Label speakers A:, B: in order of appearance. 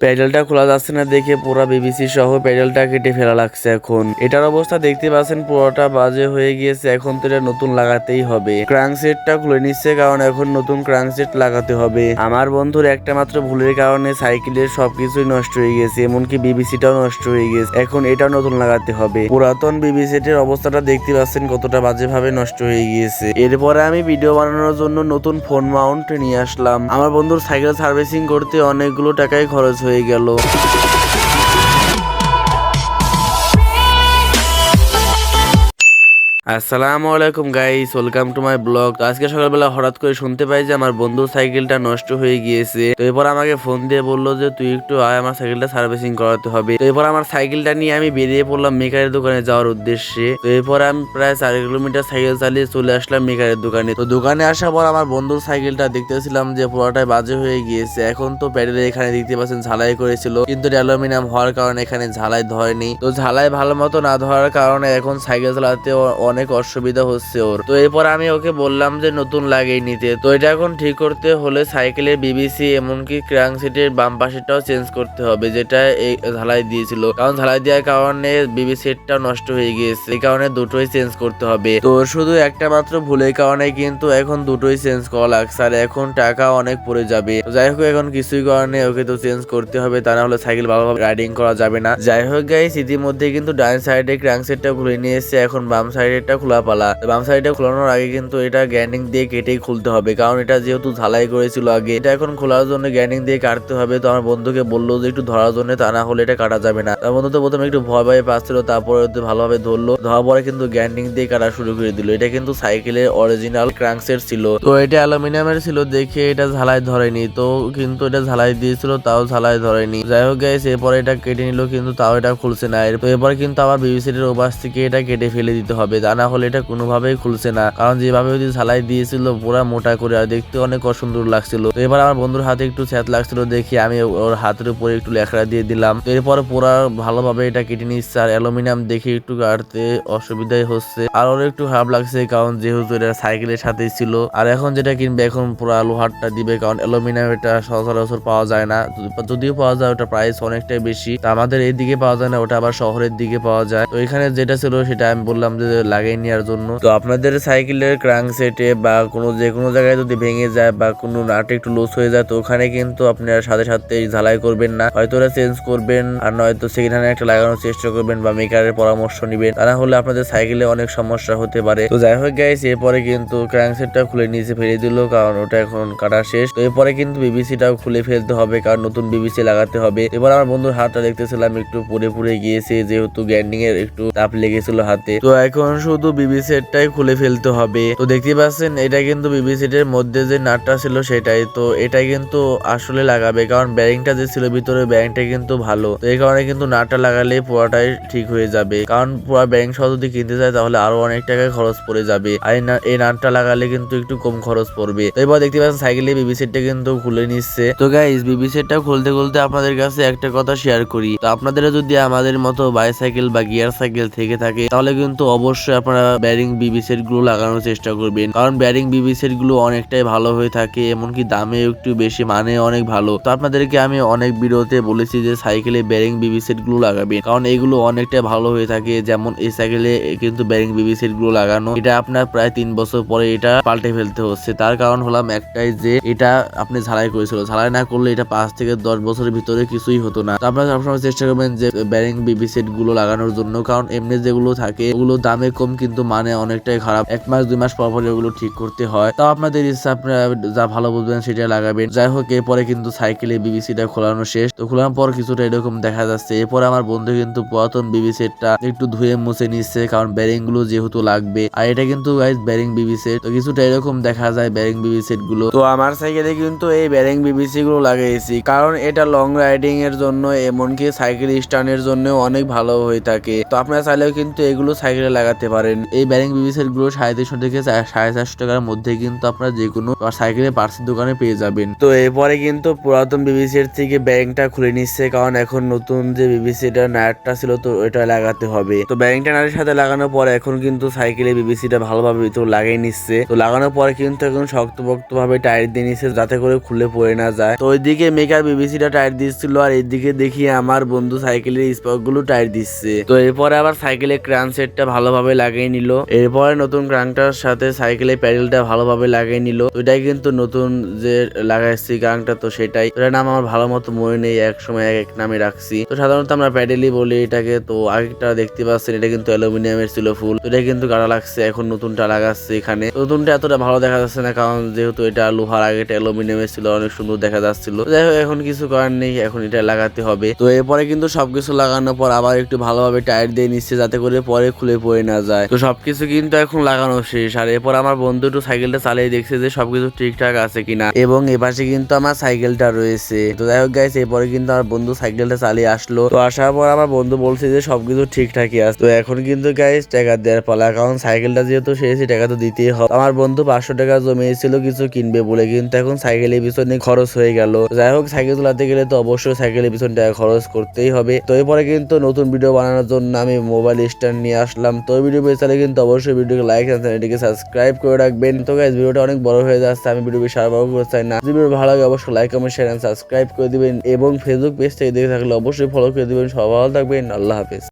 A: প্যাডেলটা খোলা যাচ্ছে না দেখে পুরো বিবিসি সহ প্যাডেলটা কেটে ফেলা লাগছে এখন। এটার অবস্থা দেখতে পাচ্ছেন, পুরোটা বাজে হয়ে গিয়েছে, এখন তো এটা নতুন লাগাতেই হবে। ক্রাঙ্ক সেটটা খুলে নিচ্ছে কারণ এখন নতুন ক্রাঙ্ক সেট লাগাতে হবে। আমার বন্ধুর একটা মাত্র ভুলের কারণে সাইকেলের সবকিছুই নষ্ট হয়ে গেছে এমনকি বিবিসিটাও নষ্ট হয়ে গেছে এখন এটাও নতুন লাগাতে হবে। পুরাতন বিবি সেটের অবস্থাটা দেখতে পাচ্ছেন, কতটা বাজেভাবে নষ্ট হয়ে গিয়েছে। এরপরে আমি ভিডিও বানানোর জন্য নতুন ফোন মাউন্ট নিয়ে আসলাম। আমার বন্ধুর সাইকেল সার্ভিসিং করতে অনেকগুলো টাকাই খরচ হয়ে গেল। আসসালামু আলাইকুম guys welcome to my blog আজকে সকালবেলা হঠাৎ করে শুনতে পাই যে আমার বন্ধুর সাইকেলটা নষ্ট হয়ে গিয়েছে। তো এরপর আমাকে ফোন দিয়ে বলল যে, তুই একটু আয়, আমার সাইকেলটা সার্ভিসিং করাতে হবে। তো এরপর আমার সাইকেলটা নিয়ে আমি বেরিয়ে পড়লাম মেকারের দোকানে যাওয়ার উদ্দেশ্যে। তো এরপর আমি প্রায় চার কিলোমিটার সাইকেল চালিয়ে চলে আসলাম মেকারের দোকানে। তো দোকানে আসার পর আমার বন্ধুর সাইকেলটা দেখতেছিলাম যে, পুরোটাই বাজে হয়ে গিয়েছে। এখন তো প্যাডেল এখানে দেখতে পাচ্ছেন ঝালাই করেছিল। কিন্তু অ্যালুমিনিয়াম হওয়ার কারণে এখানে ঝালাই ধরেনি। তো ঝালাই ভালো মতো না ধরার কারণে এখন সাইকেল চালাতে ও- অনেক অসুবিধা হচ্ছে ওর। তো এরপর আমি ওকে বললাম যে, নতুন লাগিয়ে নিতে। তো এটা এখন ঠিক করতে হলে সাইকেলের বিবিসি এমনকি ক্রাং সিটের বাম পাশেরটাও চেঞ্জ করতে হবে, যেটা এই ঝালাই দিয়েছিল। কারণ ঝালাই দেওয়ার কারণে বিবি সেটটা নষ্ট হয়ে গিয়েছে, এই কারণে দুটোই চেঞ্জ করতে হবে। তো শুধু একটা মাত্র ভুলের কারণে কিন্তু এখন দুটোই চেঞ্জ করা লাগছে, আর এখন টাকা অনেক পড়ে যাবে। যাই হোক, এখন কিছুই কারণে ওকে তো চেঞ্জ করতে হবে, তা না হলে সাইকেল ভালোভাবে রাইডিং করা যাবে না। যাই হোক গাইস ইতিমধ্যে কিন্তু ডান সাইডে ক্রাঙ্ক সেটটা খুলে নিয়ে এসেছে, এখন বাম সাইডেরটা খোলা পালা বাম সাইডে খোলানোর আগে কিন্তু এটা গ্যান্ডিং দিয়ে কেটেই খুলতে হবে। কারণ এটা যেহেতু ঝালাই করেছিল আগে, এটা এখন খোলার জন্য গ্যান্ডিং দিয়ে কাটতে হবে। তো আমার বন্ধুকে বলল যে একটু ধরার জন্য, তা না হলে এটা কাটা যাবে না। তার বন্ধু তো প্রথমে একটু ভয় ভয় পাচ্ছিল, তারপরে ভালোভাবে ধরলো। ধরার পরে কিন্তু গ্যান্ডিং দিয়ে কাটা শুরু করে দিল। এটা কিন্তু সাইকেলের অরিজিনাল ক্রাঙ্ক সেট ছিল। তো এটা অ্যালুমিনিয়ামের ছিল দেখে এটা ঝালাই ধরেনি। তো কিন্তু এটা ঝালাই দিয়েছিল, তাও ঝালাই ধরেনি। যাই হোক গাইস এরপরে এটা কেটে নিল, কিন্তু তাও এটা খুলছে না। এরপর কিন্তু আবার বিবিসিটির ওপাশ থেকে এটা কেটে ফেলে দিতে হবে। না হলে এটা কোনোভাবেই খুলছে না। কারণ যেভাবে যদি ঝালাই দিয়েছিল, পুরা মোটা করে, আর দেখতে অনেক অসুন্দর লাগছিল। তো এবার আমার বন্ধুর হাতে একটু স্যাত লাগছিল দেখি আমি ওর হাতের উপরে একটু লেখা দিয়ে দিলাম। এরপর পুরা ভালোভাবে এটা কেটে নিচ্ছে, আর অ্যালুমিনিয়াম দেখে একটু কাটতে অসুবিধাই হচ্ছে। আর ওর একটু খারাপ লাগছে, কারণ যেহেতু এটা সাইকেলের সাথেই ছিল। আর এখন যেটা কিনবে, এখন পুরা লোহারটা দিবে, কারণ অ্যালুমিনিয়াম এটা সচরাচর পাওয়া যায় না। যদিও পাওয়া যায়, ওটা প্রাইস অনেকটাই বেশি। আমাদের এই দিকে পাওয়া যায় না, ওটা আবার শহরের দিকে পাওয়া যায়। তো এখানে যেটা ছিল, সেটা আমি বললাম যে লাগিয়ে নেওয়ার জন্য। তো আপনাদের সাইকেলের ক্রাঙ্ক সেটে বা কোনো যে কোনো জায়গায় যদি ভেঙে যায় বা কোনো নাটে একটু লুজ হয়ে যায়, তো ওখানে কিন্তু আপনারা সাথে সাথে ঝালাই করবেন না। হয়তো ওরা চেঞ্জ করবেন আর নয়তো সেকেন্ড হ্যান্ড একটা লাগানোর চেষ্টা করবেন বা মেকারের পরামর্শ নেবেন। তা না হলে আপনাদের সাইকেলে অনেক সমস্যা হতে পারে। তো যাই হোক গাইস এরপরে কিন্তু ক্রাঙ্ক সেটটা খুলে নিচে ফেলে দিল, কারণ ওটা এখন কাটা শেষ। তো এরপরে কিন্তু বিবিসিটাও খুলে ফেলতে হবে, কারণ নতুন বিবিসি লাগাতে হবে। এবার আমার বন্ধুর হাতটা দেখতেছিলাম, একটু পুড়ে পুড়ে গিয়েছে, যেহেতু গ্যান্ডিং এর একটু তাপ লেগেছিল হাতে। তো এখন শুধু বিবি সেটটাই খুলে ফেলতে হবে। তো দেখতে পাচ্ছেন, এটা কিন্তু বিবি সেটের মধ্যে যে নাটটা ছিল সেটাই। তো এটা কিন্তু আসলে লাগাবে, কারণ ব্যারিংটা যে ছিল ভিতরে ব্যারিংটা কিন্তু ভালো। তো এই কারণে কিন্তু নাটটা লাগালে পুরোটাই ঠিক হয়ে যাবে। কারণ পুরো ব্যারিং সহ যদি কিনতে যায়, তাহলে আরও অনেক টাকা খরচ পড়ে যাবে। আর এই নাটটা লাগালে কিন্তু একটু কম খরচ পড়বে। তো এবার দেখতে পাচ্ছেন, সাইকেলে বিবি সেটটা কিন্তু খুলে নিচ্ছে। তো গাইস বিবি সেটটা খুলতে খুলতে আপনাদের কাছে একটা কথা শেয়ার করি। তো আপনাদের যদি আমাদের মতো বাইসাইকেল বা গিয়ার সাইকেল থেকে থাকে, তাহলে কিন্তু অবশ্যই আপনারা ব্যারিং বিবি সেটগুলো লাগানোর চেষ্টা করবেন। কারণ ব্যারিং বিবি সেটগুলো অনেকটাই ভালো হয়ে থাকে, এমনকি দামে একটু বেশি মানে অনেক ভালো। তো আপনাদেরকে আমি অনেক ভিডিওতে বলেছি যে সাইকেলে ব্যারিং বিবি সেটগুলো লাগাবেন। কারণ এগুলো অনেকটাই ভালো হয়ে থাকে, যেমন এই সাইকেলে কিন্তু ব্যারিং বিবি সেটগুলো লাগানো। এটা আপনার প্রায় তিন বছর পরে এটা পাল্টে ফেলতে হচ্ছে। তার কারণ হলাম একটাই যে, এটা আপনি ঝালাই করেছিল ঝালাই না করলে এটা পাঁচ থেকে দশ বছরের ভিতরে কিছুই হতো না। তো আপনারা সবসময় চেষ্টা করবেন যে ব্যারিং বিবি সেটগুলো লাগানোর জন্য। কারণ এমনি যেগুলো থাকে ওগুলো দামে কম কিন্তু মানে অনেকটাই খারাপ। এক মাস, দুই মাস পর পর এগুলো ঠিক করতে হয়। তাও আপনাদের ইচ্ছা, আপনারা যা ভালো বুঝবেন সেটা লাগাবেন। যাই হোক, এরপরে কিন্তু সাইকেলে বিবিসিটা খোলানো শেষ। তো খোলানোর পর কিছুটা এরকম দেখা যাচ্ছে। এরপর আমার বন্ধু কিন্তু পুরাতন বিবি সেটটা একটু ধুয়ে মুছে নিচ্ছে, কারণ ব্যারিংগুলো যেহেতু লাগবে। আর এটা কিন্তু গাইজ ব্যারিং বিবি সেট তো কিছুটা এরকম দেখা যায় ব্যারিং বিবি সেটগুলো তো আমার সাইকেলে কিন্তু এই ব্যারিং বিবিসি গুলো লাগাইছি। কারণ এটা লং রাইডিং এর জন্য, এমনকি সাইকেল স্ট্যান্ডের জন্য অনেক ভালো হয়ে থাকে। তো আপনারা চাইলেও কিন্তু এগুলো সাইকেলে লাগাতে পারেন। পারেন। এই ব্যারিং বিবি সেটগুলো সাড়ে তিনশো থেকে সাড়ে চারশো টাকার মধ্যে কিন্তু আপনারা যে কোনো সাইকেলের পার্সের দোকানে পেয়ে যাবেন। তো এরপরে কিন্তু পুরাতন বিবিসি এর থেকে ব্যারিংটা খুলে নিচ্ছে, কারণ এখন নতুন যে বিবিসি টা নাটটা ছিল তো ওটা লাগাতে হবে। তো ব্যারিংটা নাটের সাথে লাগানোর পর এখন কিন্তু সাইকেলে বিবিসিটা ভালোভাবে ভিতর লাগিয়ে নিচ্ছে। তো লাগানোর পরে কিন্তু এখন শক্তপোক্ত ভাবে টায়ার দিয়ে নিচ্ছে, যাতে করে খুলে পড়ে না যায়। তো ওইদিকে মেকার বিবিসিটা টায়ার দিচ্ছিল, আর এইদিকে দেখি আমার বন্ধু সাইকেলের স্পকগুলো টায়ার দিচ্ছে। তো এরপরে আবার সাইকেলের ক্রান সেটটা ভালোভাবে লাগিয়ে নিল। এরপরে নতুন ক্রাঙ্কটার সাথে সাইকেলের প্যাডেলটা ভালোভাবে লাগিয়ে নিল। ওইটাই কিন্তু নতুন যে লাগাইছি ক্রাঙ্কটা তো সেটাই। ওটার নাম আমার ভালো মতো মনে নেই, এক সময় এক এক নামে রাখছি। তো সাধারণত আমরা প্যাডেলই বলি এটাকে। তো আগেরটা দেখতে পাচ্ছেন, এটা কিন্তু অ্যালুমিনিয়ামের ছিল ফুল। এটা কিন্তু গাড়া লাগছে, এখন নতুনটা লাগাচ্ছে এখানে। নতুনটা এতটা ভালো দেখা যাচ্ছে না, কারণ যেহেতু এটা লোহার আগেটা অ্যালুমিনিয়ামের ছিল, অনেক সুন্দর দেখা যাচ্ছিল। যাই হোক, এখন কিছু করার নেই, এখন এটা লাগাতে হবে। তো এরপরে কিন্তু সবকিছু লাগানোর পর আবার একটু ভালোভাবে টায়ার দিয়ে নিচ্ছে, যাতে করে পরে খুলে পড়ে না যায়। তো সবকিছু কিন্তু এখন লাগানো শেষ। আর এরপর আমার বন্ধু একটু সাইকেলটা চালিয়ে দেখছে যে সবকিছু ঠিকঠাক আছে কিনা। এবং এপাশে কিন্তু আমার সাইকেলটা রয়েছে। তো যাই হোক গাইছে এরপরে কিন্তু আমার বন্ধু সাইকেলটা চালিয়ে আসলো। তো আসার পর আমার বন্ধু বলছে যে সবকিছু ঠিকঠাকই আছে। তো এখন কিন্তু গাইস টাকা দেওয়ার পালা। কারণ সাইকেলটা যেহেতু শেষে টাকা তো দিতেই হবে। আমার বন্ধু পাঁচশো টাকা জমিয়েছিল, কিছু কিনবে বলে। কিন্তু এখন সাইকেলের পিছনে খরচ হয়ে গেল। যাই হোক, সাইকেল চালাতে গেলে তো অবশ্যই সাইকেলের পিছনে টাকা খরচ করতেই হবে। তো এরপরে কিন্তু নতুন ভিডিও বানানোর জন্য আমি মোবাইল স্ট্যান্ড নিয়ে আসলাম। তো ভিডিও পেয়ে তাহলে কিন্তু অবশ্যই ভিডিওকে লাইক আর চ্যানেলটিকে সাবস্ক্রাইব করে রাখবেন। তো গাইজ ভিডিওটা অনেক বড় হয়ে যাচ্ছে, আমি ভিডিও বেশি আর বড় করতে চাই না। যদি ভিডিও ভালো লাগে, অবশ্যই লাইক কমেন্ট শেয়ার সাবস্ক্রাইব করে দিবেন। এবং ফেসবুক পেজ থেকে দেখে থাকলে অবশ্যই ফলো করে দিবেন। সবাই ভালো থাকবেন, আল্লাহ হাফেজ।